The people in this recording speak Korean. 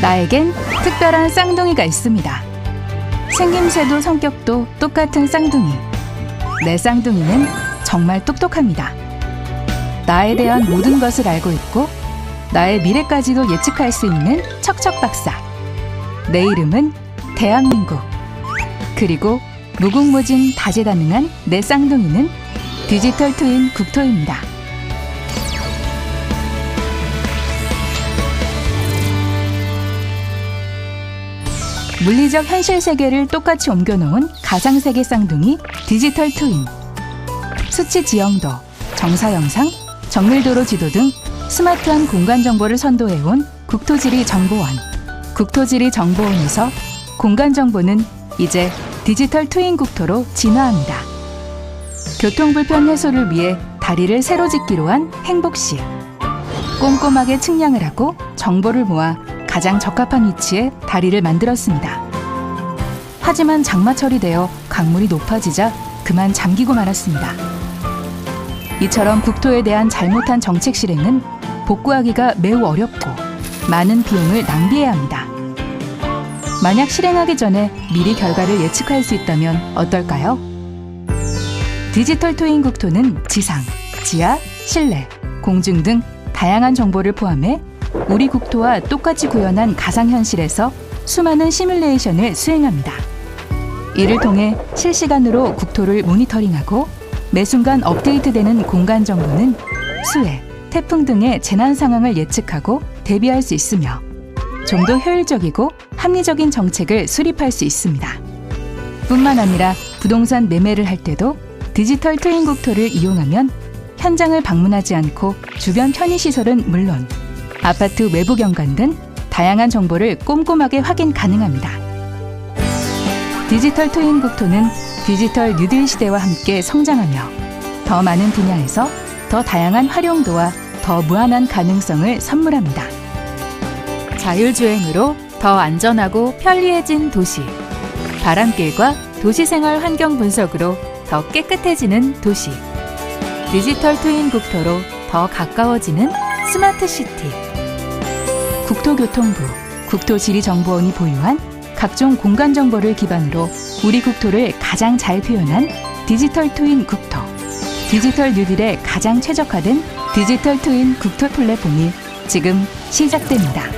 나에겐 특별한 쌍둥이가 있습니다. 생김새도 성격도 똑같은 쌍둥이. 내 쌍둥이는 정말 똑똑합니다. 나에 대한 모든 것을 알고 있고 나의 미래까지도 예측할 수 있는 척척 박사. 내 이름은 대한민국. 그리고 무궁무진 다재다능한 내 쌍둥이는 디지털 트윈 국토입니다. 물리적 현실 세계를 똑같이 옮겨놓은 가상세계 쌍둥이 디지털 트윈. 수치 지형도, 정사 영상, 정밀도로 지도 등 스마트한 공간 정보를 선도해온 국토지리 정보원. 국토지리 정보원에서 공간 정보는 이제 디지털 트윈 국토로 진화합니다. 교통 불편 해소를 위해 다리를 새로 짓기로 한 행복시. 꼼꼼하게 측량을 하고 정보를 모아 가장 적합한 위치에 다리를 만들었습니다. 하지만 장마철이 되어 강물이 높아지자 그만 잠기고 말았습니다. 이처럼 국토에 대한 잘못한 정책 실행은 복구하기가 매우 어렵고 많은 비용을 낭비해야 합니다. 만약 실행하기 전에 미리 결과를 예측할 수 있다면 어떨까요? 디지털 트윈 국토는 지상, 지하, 실내, 공중 등 다양한 정보를 포함해 우리 국토와 똑같이 구현한 가상현실에서 수많은 시뮬레이션을 수행합니다. 이를 통해 실시간으로 국토를 모니터링하고 매 순간 업데이트되는 공간 정보는 수해, 태풍 등의 재난 상황을 예측하고 대비할 수 있으며 좀 더 효율적이고 합리적인 정책을 수립할 수 있습니다. 뿐만 아니라 부동산 매매를 할 때도 디지털 트윈 국토를 이용하면 현장을 방문하지 않고 주변 편의시설은 물론 아파트 외부 경관 등 다양한 정보를 꼼꼼하게 확인 가능합니다. 디지털 트윈 국토는 디지털 뉴딜 시대와 함께 성장하며 더 많은 분야에서 더 다양한 활용도와 더 무한한 가능성을 선물합니다. 자율주행으로 더 안전하고 편리해진 도시. 바람길과 도시생활 환경 분석으로 더 깨끗해지는 도시. 디지털 트윈 국토로 더 가까워지는 스마트 시티. 국토교통부, 국토지리정보원이 보유한 각종 공간 정보를 기반으로 우리 국토를 가장 잘 표현한 디지털 트윈 국토. 디지털 뉴딜에 가장 최적화된 디지털 트윈 국토 플랫폼이 지금 시작됩니다.